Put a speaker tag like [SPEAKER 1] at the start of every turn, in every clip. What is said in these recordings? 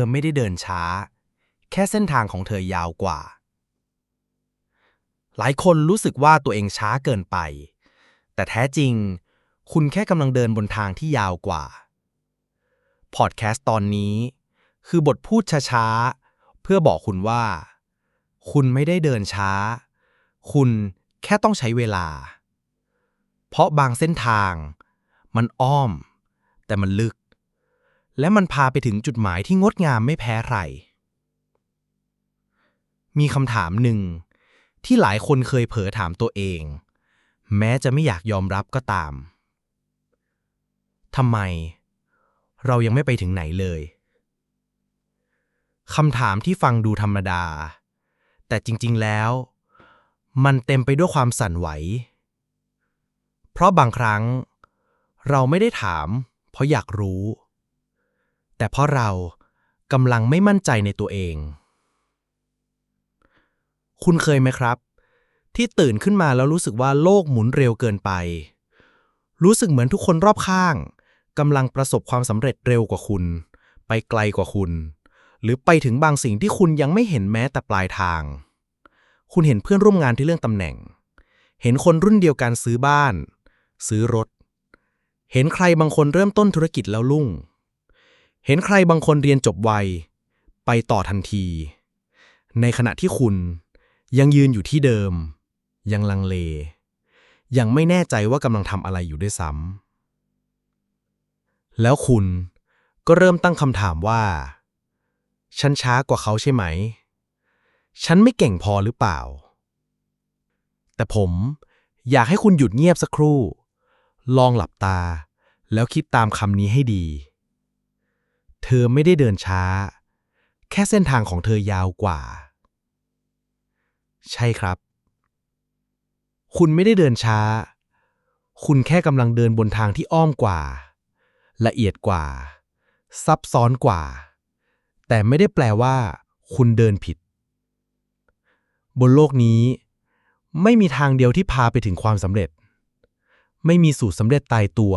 [SPEAKER 1] อไม่ได้เดินช้า แค่เส้นทางของเธอยาวกว่า หลายคนรู้สึกว่าตัวเองช้าเกินไป แต่แท้จริง คุณแค่กำลังเดินบนทางที่ยาวกว่า พอดแคสต์ตอนนี้ คือบทพูดช้าๆ เพื่อบอกคุณว่า คุณไม่ได้เดินช้า คุณแค่ต้องใช้เวลา เพราะบางเส้นทาง มันอ้อม แต่มันลึก และมันพาไปถึงจุดหมายที่งดงามไม่แพ้ใคร มีคำถามหนึ่ง ที่หลายคนเคยเผลอถามตัวเอง แม้จะไม่อยากยอมรับก็ตามทำไม เรายังไม่ไปถึงไหนเลยคำถามที่ฟังดูธรรมดา แต่จริงๆแล้ว มันเต็มไปด้วยความสั่นไหว เพราะบางครั้ง เราไม่ได้ถาม เพราะอยากรู้ แต่เพราะเรากำลังไม่มั่นใจในตัวเอง คุณเคยไหมครับ ที่ตื่นขึ้นมาแล้วรู้สึกว่าโลกหมุนเร็วเกินไป รู้สึกเหมือนทุกคนรอบข้างกำลังประสบความสำเร็จเร็วกว่าคุณ ไปไกลกว่าคุณ หรือไปถึงบางสิ่งที่คุณยังไม่เห็นแม้แต่ปลายทาง คุณเห็นเพื่อนร่วมงานที่เรื่องตำแหน่ง เห็นคนรุ่นเดียวกันซื้อบ้าน ซื้อรถ เห็นใครบางคนเริ่มต้นธุรกิจแล้วลุ่ง เห็นใครบางคนเรียนจบไว ไปต่อทันที ในขณะที่คุณยังยืนอยู่ที่เดิม ยังลังเล ยังไม่แน่ใจว่ากำลังทำอะไรอยู่ด้วยซ้ำแล้วคุณก็เริ่มตั้งคำถามว่า ฉันช้ากว่าเขาใช่ไหม ฉันไม่เก่งพอหรือเปล่า แต่ผมอยากให้คุณหยุดเงียบสักครู่ ลองหลับตา แล้วคิดตามคำนี้ให้ดี เธอไม่ได้เดินช้า แค่เส้นทางของเธอยาวกว่า ใช่ครับ คุณไม่ได้เดินช้า คุณแค่กำลังเดินบนทางที่อ้อมกว่า ละเอียดกว่า ซับซ้อนกว่า แต่ไม่ได้แปลว่า คุณเดินผิด บนโลกนี้ ไม่มีทางเดียวที่พาไปถึงความสำเร็จ ไม่มีสูตรสำเร็จตายตัว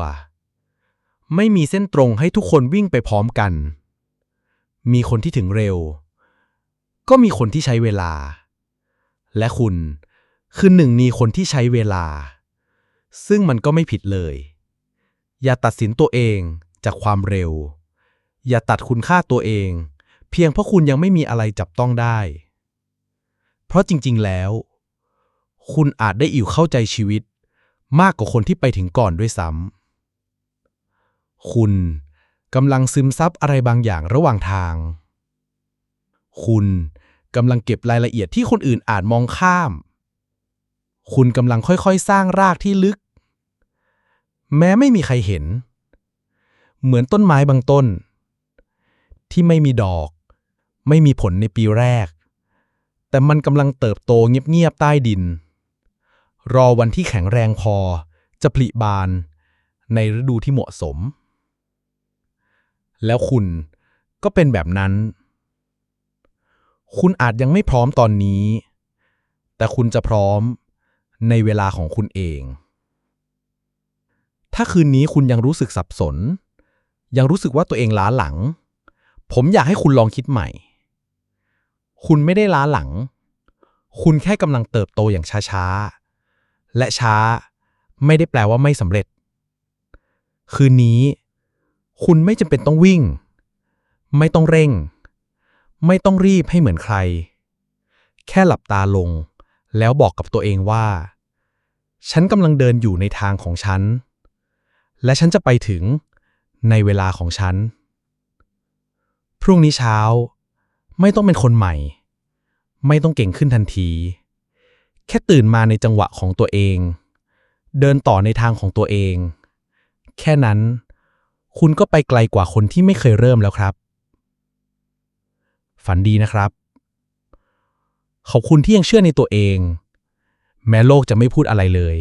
[SPEAKER 1] ไม่มีเส้นตรงให้ทุกคนวิ่งไปพร้อมกัน มีคนที่ถึงเร็ว ก็มีคนที่ใช้เวลา และคุณคือหนึ่งในคนที่ใช้เวลา ซึ่งมันก็ไม่ผิดเลย อย่าตัดสินตัวเองจากความเร็ว อย่าตัดคุณค่าตัวเอง เพียงเพราะคุณยังไม่มีอะไรจับต้องได้ เพราะจริง ๆ แล้ว คุณอาจได้อิ่วเข้าใจชีวิต มากกว่าคนที่ไปถึงก่อนด้วยซ้ำ คุณกำลังซึมซับอะไรบางอย่างระหว่างทาง คุณกำลังเก็บรายละเอียดที่คนอื่นอาจมองข้าม คุณกำลังค่อยๆ สร้างรากที่ลึก แม้ไม่มีใครเห็น เหมือนต้นไม้บางต้น ที่ไม่มีดอก ไม่มีผลในปีแรก แต่มันกำลังเติบโตเงียบๆใต้ดิน รอวันที่แข็งแรงพอจะผลิบานในฤดูที่เหมาะสม แล้วคุณก็เป็นแบบนั้น คุณอาจยังไม่พร้อมตอนนี้ แต่คุณจะพร้อมในเวลาของคุณเอง ถ้าคืนนี้คุณยังรู้สึกสับสน ยังรู้สึกว่าตัวเองล้าหลัง ผมอยากให้คุณลองคิดใหม่ คุณไม่ได้ล้าหลัง คุณแค่กำลังเติบโตอย่างช้าๆ และช้าไม่ได้แปลว่าไม่สำเร็จ คืนนี้ คุณไม่จำเป็นต้องวิ่ง ไม่ต้องเร่ง ไม่ต้องรีบให้เหมือนใคร แค่หลับตาลง แล้วบอกกับตัวเองว่า ฉันกำลังเดินอยู่ในทางของฉัน และฉันจะไปถึงในเวลาของฉัน พรุ่งนี้เช้า ไม่ต้องเป็นคนใหม่ ไม่ต้องเก่งขึ้นทันที แค่ตื่นมาในจังหวะของตัวเอง เดินต่อในทางของตัวเอง แค่นั้น คุณก็ไปไกลกว่าคนที่ไม่เคยเริ่มแล้วครับ ฝันดีนะครับ ขอบคุณที่ยังเชื่อในตัวเอง แม้โลกจะไม่พูดอะไรเลย